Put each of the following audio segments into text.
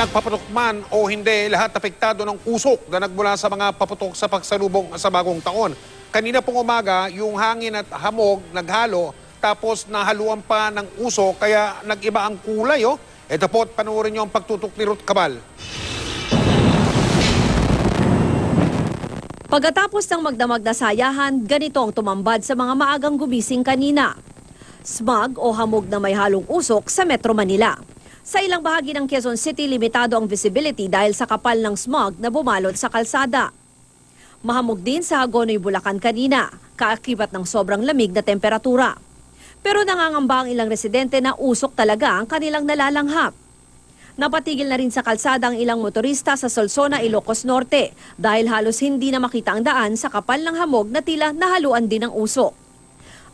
nagpaputok man o hindi, lahat apektado ng usok na nagmula sa mga paputok sa pagsalubong sa bagong taon. Kanina pong umaga, yung hangin at hamog naghalo, tapos nahaluan pa ng usok, kaya nag-iba ang kulay. Oh. Ito po, at panoorin niyo ang pagtutok ni Ruth Cabal. Pagkatapos ng magdamag na sayahan, ganito ang tumambad sa mga maagang gumising kanina. Smog o hamog na may halong usok sa Metro Manila. Sa ilang bahagi ng Quezon City, limitado ang visibility dahil sa kapal ng smog na bumalot sa kalsada. Mahamog din sa Hagonoy, Bulacan kanina, kaakibat ng sobrang lamig na temperatura. Pero nangangamba ang ilang residente na usok talaga ang kanilang nalalanghap. Napatigil na rin sa kalsada ang ilang motorista sa Solsona, Ilocos Norte dahil halos hindi na makita ang daan sa kapal ng hamog na tila nahaluan din ng usok.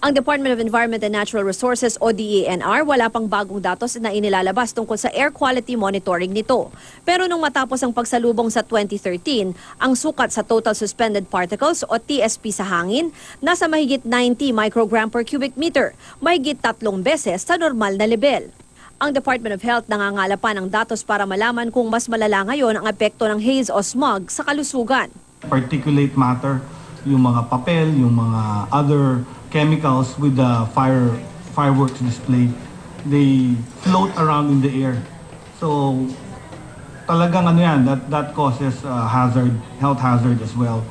Ang Department of Environment and Natural Resources o DENR wala pang bagong datos na inilalabas tungkol sa air quality monitoring nito. Pero nung matapos ang pagsalubong sa 2013, ang sukat sa total suspended particles o TSP sa hangin nasa mahigit 90 microgram per cubic meter, mahigit tatlong beses sa normal na level. Ang Department of Health nangangala pa ng datos para malaman kung mas malala ngayon ang epekto ng haze o smog sa kalusugan. particulate matter, yung mga papel, yung mga other chemicals with the fire fireworks display, they float around in the air. So talagang ano yan, that, that causes uh, hazard, health hazard as well.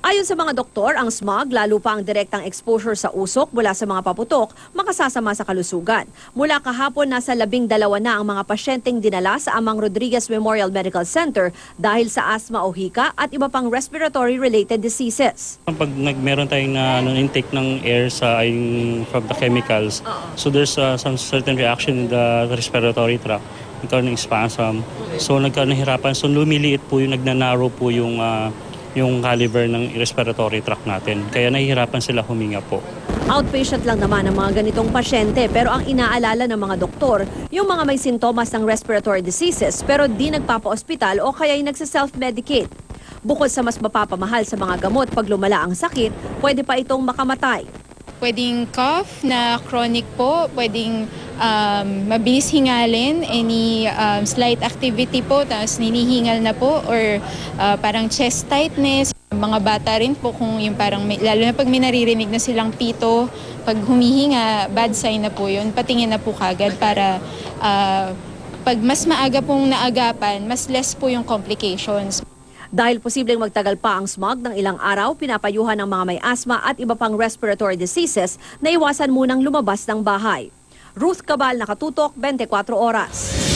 Ayon sa mga doktor, ang smog, lalo pa ang direktang exposure sa usok mula sa mga paputok, makasasama sa kalusugan. Mula kahapon, nasa labing dalawa na ang mga pasyenteng dinala sa Amang Rodriguez Memorial Medical Center dahil sa asthma o hika at iba pang respiratory-related diseases. Pag nag meron tayong na, ano, intake ng air sa yung, from the chemicals, so there's uh, some certain reaction in the respiratory tract. Nagkaroon ng spasm. So nagkaroon ng hirapan. So lumiliit po yung nagnanarrow po yung uh, yung caliber ng respiratory tract natin. Kaya nahihirapan sila huminga po. Outpatient lang naman ang mga ganitong pasyente pero ang inaalala ng mga doktor, yung mga may sintomas ng respiratory diseases pero di nagpapa-ospital o kaya'y nagsiself-medicate. Bukod sa mas mapapamahal sa mga gamot pag lumala ang sakit, pwede pa itong makamatay. Pwedeng cough na chronic po, pwedeng um, mabilis hingalin, any um, slight activity po, tapos ninihingal na po, or uh, parang chest tightness. Mga bata rin po kung yung parang, may, lalo na pag may naririnig na silang pito, pag humihinga, bad sign na po yun, patingin na po kagad para uh, pag mas maaga pong naagapan, mas less po yung complications. Dahil posibleng magtagal pa ang smog ng ilang araw, pinapayuhan ng mga may asthma at iba pang respiratory diseases na iwasan munang lumabas ng bahay. Ruth Cabal, Nakatutok, 24 Oras.